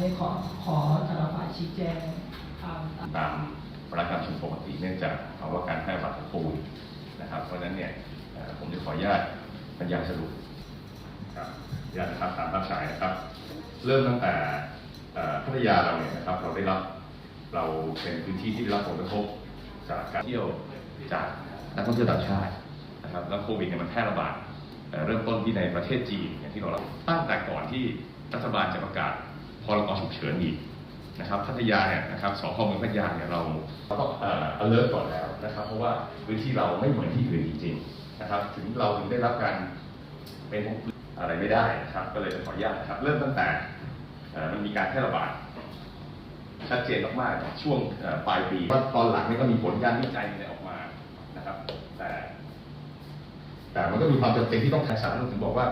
ให้ขอขอแต่ละฝ่ายชี้แจงตามตามตามวาระการประชุมปกติเนื่องจากภาวะการแพร่ระบาดของโควิดนะครับ เพราะฉะนั้นเนี่ยผมจะขออนุญาตบรรยายสรุปครับอนุญาตนะครับตามภาพฉายนะครับ เริ่มตั้งแต่พัทยาเราเนี่ยนะครับเราได้รับเราเป็นพื้นที่ที่ได้รับผลกระทบจากการเที่ยวจากนักท่องเที่ยวต่างชาตินะครับแล้วโควิดเนี่ยมันแพร่ระบาดเริ่มต้นที่ในประเทศจีนอย่างที่เราตั้งแต่ก่อนที่รัฐบาลจะประกาศ รกฉุกเฉินอีกนะครับพัทยาเนี่ยนะครับสพเมืองพัทยาเนี่ยเราเราต้องเอ่อ alert ก่อนแล้วนะครับ เพราะว่าพื้นที่เราไม่เหมือนที่อื่นจริงๆนะครับ ถึงเราถึงได้รับการเป็นอะไรไม่ได้นะครับ ก็เลยจะขออนุญาตนะครับ เริ่มตั้งแต่เอ่อมันมีการแพร่ระบาดชัดเจนมากๆช่วงเอ่อปลายปีว่าตอนหลังนี่ก็มีผลการวิจัยเนี่ยออกมานะครับ แต่ แต่มันก็มีความจำเป็นที่ต้องทางสารรัฐธรรมนูญถึงบอกว่า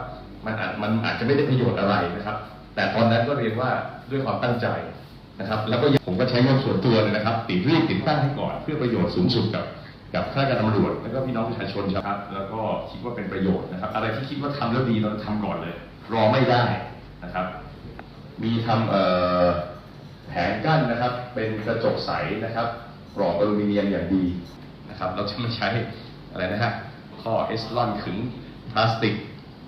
มันอาจมันอาจจะไม่ได้ประโยชน์อะไรนะครับ แต่ตอนนั้นก็เรียนว่าด้วยความตั้งใจนะครับ แล้วก็ผมก็ใช้เงินส่วนตัวเลยนะครับ ติดรีบติดตั้งให้ก่อนเพื่อประโยชน์สูงสุดกับกับข้าราชการตำรวจแล้วก็พี่น้องประชาชนครับ แล้วก็คิดว่าเป็นประโยชน์นะครับ อะไรที่คิดว่าทำแล้วดีเราทำก่อนเลย รอไม่ได้นะครับ มีทำแผงกั้นนะครับ เป็นกระจกใสนะครับกรอบอลูมิเนียมอย่างดีนะครับ เราจะไม่ใช้อะไรนะฮะข้อเอสลอนขึงพลาสติก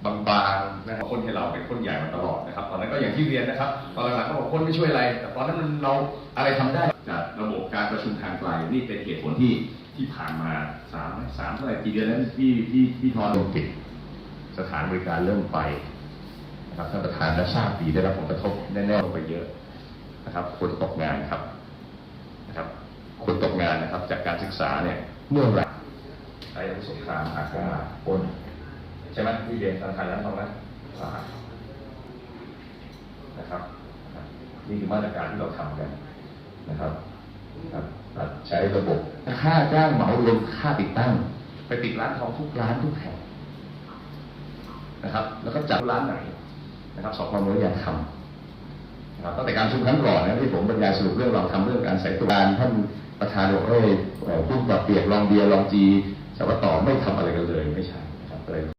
บางๆนะครับคนให้เราเป็นคนใหญ่มาตลอดนะครับ ตอนนั้นก็อย่างที่เรียนนะครับตอนหลังๆก็บอกคนไม่ช่วยอะไร แต่ตอนนั้นมันเราอะไรทำได้จากระบบการประชุมทางไกลนี่เป็นเหตุผลที่ที่ผ่านมาสามสามเท่าไหร่กี่เดือนแล้วที่ที่ที่ทอนลงปิดสถานบริการเริ่มไปนะครับท่านประธานและทราบดีได้รับผลกระทบแน่ๆลงไปเยอะนะครับ คนตกงานครับนะครับ คนตกงานนะครับจากการศึกษาเนี่ยเมื่อไหร่ใช้อาวุธสงครามอากาศปน ใช่ไหมที่เรียนธนาคารแล้วตรงนั้นอ่านะครับนะครับนี่คือมาตรการที่เราทำกันนะครับครับใช้ระบบค่าจ้างเหมารวมค่าติดตั้ง ไปติดร้านทองทุกร้านทุกแห่งนะครับ แล้วก็จัดร้านไหนนะครับสอบความรู้อยากทำนะครับตั้งแต่การชุมครั้งก่อนนะที่ผมบรรยายสรุปเรื่องเราทำเรื่องการใส่ตัวการท่านประธานบอกเอ้ยเอ่อผู้ปรับเปียนลองเบียร์ลองจีสวัสต่อไม่ทำอะไรกันเลยไม่ใช่นะครับเลย